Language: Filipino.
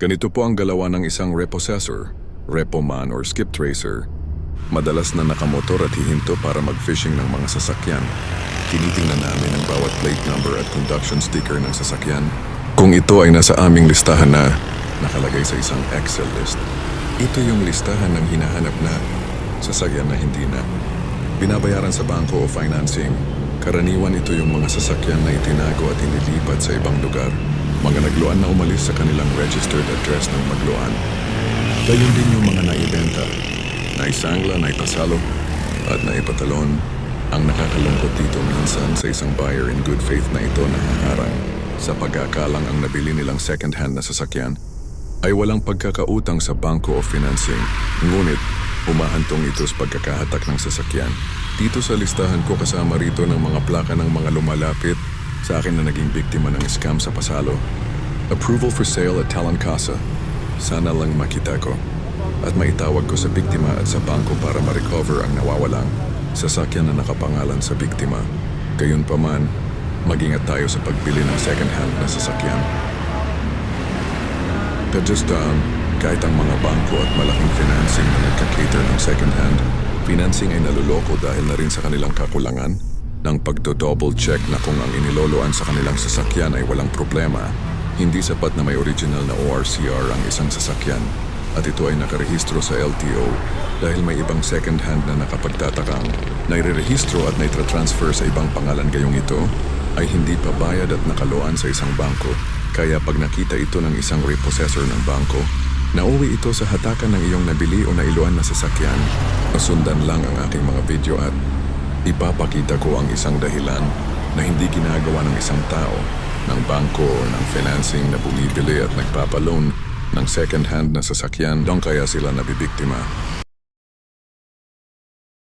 Ganito po ang galawa ng isang repossessor, repoman or skip tracer. Madalas na nakamotor at hihinto para mag-fishing ng mga sasakyan. Tinitingnan namin ang bawat plate number at conduction sticker ng sasakyan. Kung ito ay nasa aming listahan na, nakalagay sa isang Excel list. Ito yung listahan ng hinahanap na sasakyan na hindi na. Binabayaran sa bangko o financing, karaniwan ito yung mga sasakyan na itinago at inilipat sa ibang lugar. Mga nagluan na umalis sa kanilang registered address ng magluan. Gayon din yung mga naibenta, naisangla, naipasalo, at naipatalon. Ang nakakalungkot dito minsan sa isang buyer in good faith na ito na haharang sa pagkakalang ang nabili nilang second-hand na sasakyan ay walang pagkakautang sa bangko o financing. Ngunit, umahantong ito sa pagkakahatak ng sasakyan. Dito sa listahan ko kasama rito ng mga plaka ng mga lumalapit sa akin na naging biktima ng scam sa pasalo. Approval for sale at Talon Casa. Sana lang makita ko. At maitawag ko sa biktima at sa bangko para ma-recover ang nawawalang sasakyan na nakapangalan sa biktima. Gayunpaman, mag-ingat tayo sa pagbili ng second-hand na sasakyan. Tajustaan, kahit ang mga bangko at malaking financing na nagka-cater ng second-hand, financing ay naluloko dahil na rin sa kanilang kakulangan ng pagdo-double check na kung ang iniloloan sa kanilang sasakyan ay walang problema, hindi sapat na may original na ORCR ang isang sasakyan at ito ay nakarehistro sa LTO dahil may ibang second-hand na nakapagtatakang nairerehistro at naitratransfer sa ibang pangalan gayong ito ay hindi pa bayad at nakaluan sa isang bangko. Kaya pag nakita ito ng isang repossessor ng bangko, nauwi ito sa hatakan ng iyong nabili o nailuan na sasakyan. Masundan lang ang aking mga video at ipapakita ko ang isang dahilan na hindi ginagawa ng isang tao, ng bangko o ng financing na bumibili at nagpapaloan ng second-hand na sasakyan doon kaya sila nabibiktima.